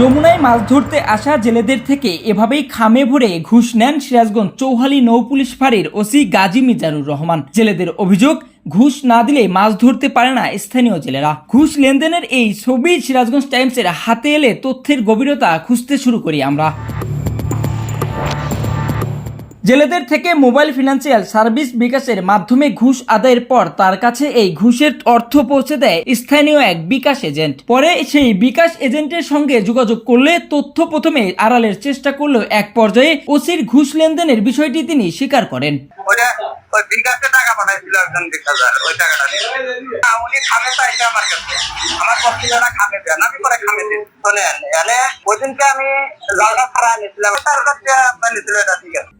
যমুনায় মাছ ধরতে আসা জেলেদের থেকে এভাবেই খামে ভরে ঘুষ নেন সিরাজগঞ্জ চৌহালি নৌপুলিশ ফাঁড়ির ওসি গাজী মিজানুর রহমান। জেলেদের অভিযোগ, ঘুষ না দিলে মাছ ধরতে পারে না স্থানীয় জেলেরা। ঘুষ লেনদেনের এই ছবি সিরাজগঞ্জ টাইমসের হাতে এলে তথ্যের গভীরতা খুঁজতে শুরু করি আমরা। জেলেদের থেকে মোবাইল ফিনান্সিয়াল সার্ভিস বিকাশের মাধ্যমে ঘুষ আদায়ের পর তার কাছে এই ঘুষের অর্থ পৌঁছে দেয় স্থানীয় এক বিকাশ এজেন্ট। পরে সেই বিকাশ এজেন্টের সঙ্গে যোগাযোগ করলে তথ্য প্রথমে আড়ালের চেষ্টা করলেও এক পর্যায়ে ওসির ঘুষ লেনদেনের বিষয়টি তিনি স্বীকার করেন। ওই বিকাশে টাকা পাঠাইছিল একজন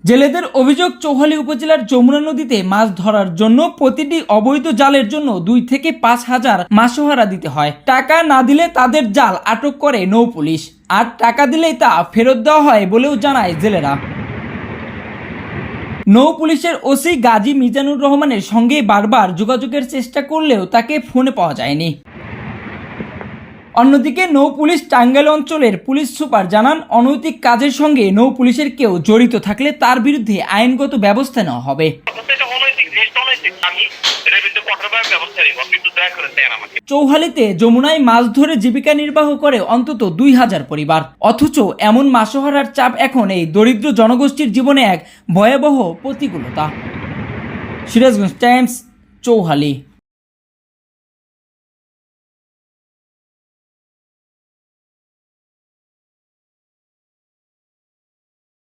জেলেদের অভিযোগ, চৌহালি উপজেলার যমুনা নদীতে মাছ ধরার জন্য প্রতিটি অবৈধ জালের জন্য দুই থেকে পাঁচ হাজার মাসোহারা দিতে হয়। টাকা না দিলে তাদের জাল আটক করে নৌ পুলিশ। আর টাকা দিলেই তা ফেরত দেওয়া হয় বলেও জানায় জেলেরা। নৌ পুলিশের ওসি গাজী মিজানুর রহমানের সঙ্গে বারবার যোগাযোগের চেষ্টা করলেও তাকে ফোনে পাওয়া যায়নি। অন্যদিকে নৌ পুলিশ টাঙ্গাইল অঞ্চলের পুলিশ সুপার জানান, অনৈতিক কাজের সঙ্গে নৌ পুলিশের কেউ জড়িত থাকলে তার বিরুদ্ধে আইনগত ব্যবস্থা নেওয়া হবে। চৌহালিতে যমুনায় মাছ ধরে জীবিকা নির্বাহ করে অন্তত দুই হাজার পরিবার। অথচ এমন মাসোহারার চাপ এখন এই দরিদ্র জনগোষ্ঠীর জীবনে এক ভয়াবহ প্রতিকূলতা। সিরাজগঞ্জ টাইমস, চৌহালি।